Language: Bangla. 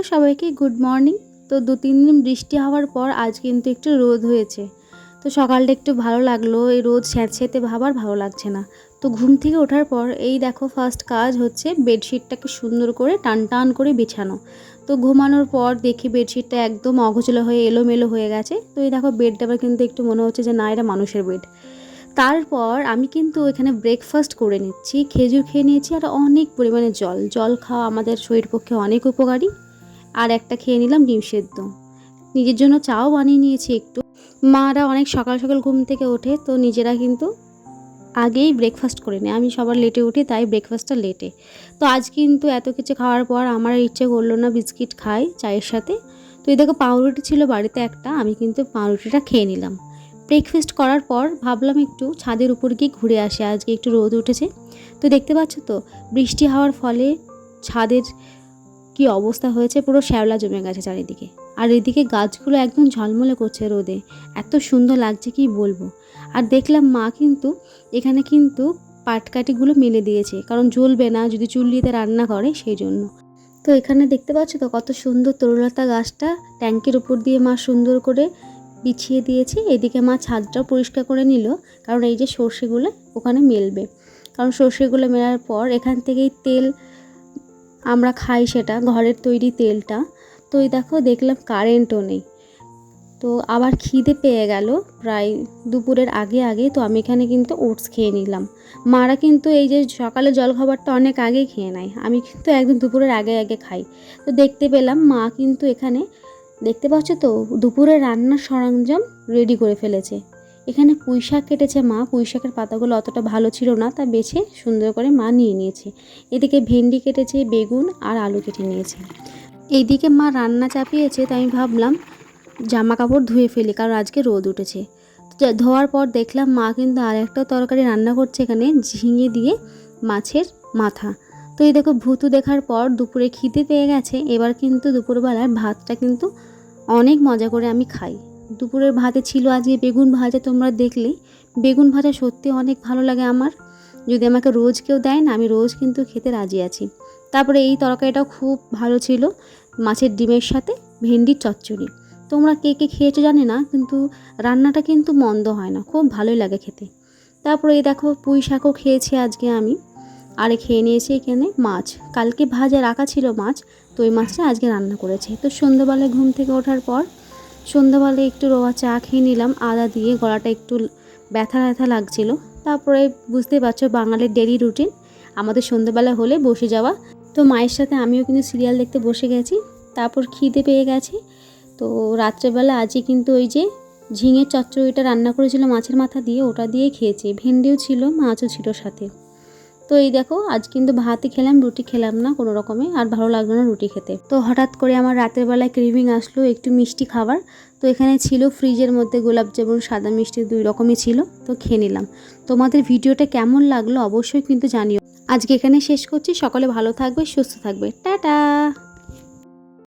হ্যালো সবাইকে গুড মর্নিং। তো দু, তিন দিন বৃষ্টি হওয়ার পর আজ কিন্তু একটু রোদ হয়েছে। তো সকালটা একটু ভালো লাগল, এই রোদ স্যাঁতস্যাঁতে ভাবার ভালো লাগছে না। তো ঘুম থেকে ওঠার পর এই দেখো ফার্স্ট কাজ হচ্ছে বেডশিটটাকে সুন্দর করে টান টান করে বিছানো। তো ঘুমানোর পর দেখি বেডশিটটা একদম অগোছলো হয়ে এলোমেলো হয়ে গেছে। তো এই দেখো বেডটা আবার কিন্তু একটু মনে হচ্ছে যে না, এটা মানুষের বেড। তারপর আমি কিন্তু এখানে ব্রেকফাস্ট করে নিচ্ছি, খেজুর খেয়ে নিয়েছি আর অনেক পরিমাণে জল। জল খাওয়া আমাদের শরীর পক্ষে অনেক উপকারী। আর একটা খেয়ে নিলাম ডিম সেদ্ধ। নিজের জন্য চাও বানিয়ে নিয়েছি একটু। মারা অনেক সকাল সকাল ঘুম থেকে ওঠে, তো নিজেরা কিন্তু আগেই ব্রেকফাস্ট করে নেয়। আমি সবার লেটে উঠি, তাই ব্রেকফাস্টটা লেটে তো আজ কিন্তু এত কিছু খাওয়ার পর আমার ইচ্ছে করল না বিস্কিট খাই চায়ের সাথে। তো এই দেখো পাউরুটি ছিল বাড়িতে একটা, আমি কিন্তু পাউরুটিটা খেয়ে নিলাম। ব্রেকফাস্ট করার পর ভাবলাম একটু ছাদের উপর গিয়ে ঘুরে আসে, আজকে একটু রোদ উঠেছে। তো দেখতে পাচ্ছ তো, বৃষ্টি হওয়ার ফলে ছাদের কি অবস্থা হয়েছে পুরো শ্যাওলা জমে গেছে চারিদিকে। আর এদিকে গাছগুলো একদম ঝলমলে করছে রোদে। এত সুন্দর লাগছে কি বলব? আর দেখলাম মা কিন্তু, এখানে কিন্তু পাটকাঠিগুলো মেলে দিয়েছে। কারণ জ্বলবে না যদি চুল্লিতে রান্না করে সেই জন্য। তো এখানে দেখতে পাচ্ছ তো কত সুন্দর তরুলতা গাছটা ট্যাঙ্কের উপর দিয়ে মা সুন্দর করে বিছিয়ে দিয়েছে। এদিকে মা ছাদটাও পরিষ্কার করে নিল। কারণ এই যে সর্ষেগুলো ওখানে মেলবে। কারণ সর্ষেগুলো মেলার পর এখান থেকেই তেল আমরা খাই সেটা, ঘরের তৈরি তেলটা। তো এই দেখো, দেখলাম কারেন্টও নেই। তো আবার খিদে পেয়ে গেল প্রায় দুপুরের আগে আগে, তো আমি এখানে কিন্তু ওটস খেয়ে নিলাম। মারা কিন্তু এই যে সকালে জল খাবারটা অনেক আগে খেয়ে নেয়। আমি কিন্তু একদম দুপুরের আগে আগে খাই। তো দেখতে পেলাম মা কিন্তু এখানে, দেখতে পাচ্ছ তো? দুপুরে রান্নার সরঞ্জাম রেডি করে ফেলেছে। এখানে পুঁই শাক কেটেছে মা। পুঁই শাকের পাতাগুলো অতটা ভালো ছিল না, তা বেছে সুন্দর করে মা নিয়ে নিয়েছে। এদিকে ভেন্ডি কেটেছে, বেগুন আর আলু কেটে নিয়েছে। এইদিকে মা রান্না চাপিয়েছে, তাই আমি ভাবলাম জামা কাপড় ধুয়ে ফেলি, কারণ আজকে রোদ উঠেছে। ধোয়ার পর দেখলাম মা কিন্তু আর একটা তরকারি রান্না করছে এখানে, ঝিঙে দিয়ে মাছের মাথা। তো এই দেখো ভুতু দেখার পর দুপুরে খিদে পেয়ে গেছে, এবার কিন্তু দুপুরবেলার ভাতটা কিন্তু অনেক মজা করে আমি খাই। দুপুরের ভাতে ছিল আজকে বেগুন ভাজা, তোমরা দেখলে। বেগুন ভাজা সত্যি অনেক ভালো লাগে আমার। যদি আমাকে রোজ কেউ দেয় না, আমি রোজ কিন্তু খেতে রাজি আছি। তারপরে এই তরকারিটাও খুব ভালো ছিল, মাছের ডিমের সাথে ভেন্ডির চচ্চড়ি। তোমরা কে কে খেয়েছো জানি না, কিন্তু রান্নাটা কিন্তু মন্দ হয় না, খুব ভালোই লাগে খেতে। তারপরে এই দেখো, পুঁই শাকও খেয়েছি আজকে আমি। আরে খেয়ে নিয়েছি এখানে মাছ। কালকে ভাজা রাখা ছিল মাছ, তো ওই মাছটা আজকে রান্না করেছে। তো সন্ধ্যাবেলায় ঘুম থেকে ওঠার পর সন্ধ্যাবেলায় একটু রোয়া চা খেয়ে নিলাম, আদা দিয়ে গলাটা একটু ব্যথা ব্যথা লাগছিল। তারপরে বুঝতে পারছ বাঙালির ডেলি রুটিন আমাদের সন্ধ্যাবেলা হলে বসে যাওয়া। তো মায়ের সাথে আমিও কিন্তু সিরিয়াল দেখতে বসে গেছি, তারপর খিদে পেয়ে গেছে। তো রাত্রেবেলা আজই কিন্তু ওই যে ঝিঙের চচ্চড়িটা রান্না করেছিল মাছের মাথা দিয়ে, ওটা দিয়ে খেয়েছি। ভেন্ডিও ছিল, মাছও ছিল সাথে। তো এই দেখো, আজ কিন্তু ভাতই খেলাম, রুটি খেলাম না কোনো রকমে, আর ভালো লাগল না রুটি খেতে। তো হঠাৎ করে আমার রাতের বেলায় ক্রিভিং আসলো একটু মিষ্টি খাবার। তো এখানে ছিল ফ্রিজের মধ্যে গোলাপ জামুন, সাদা মিষ্টি দুই রকমই ছিল, তো খেয়ে নিলাম। তোমাদের ভিডিওটা কেমন লাগল অবশ্যই কিন্তু জানিও। আজকে এখানে শেষ করছি, সকলে ভালো থাকবে, সুস্থ থাকবে। টাটা!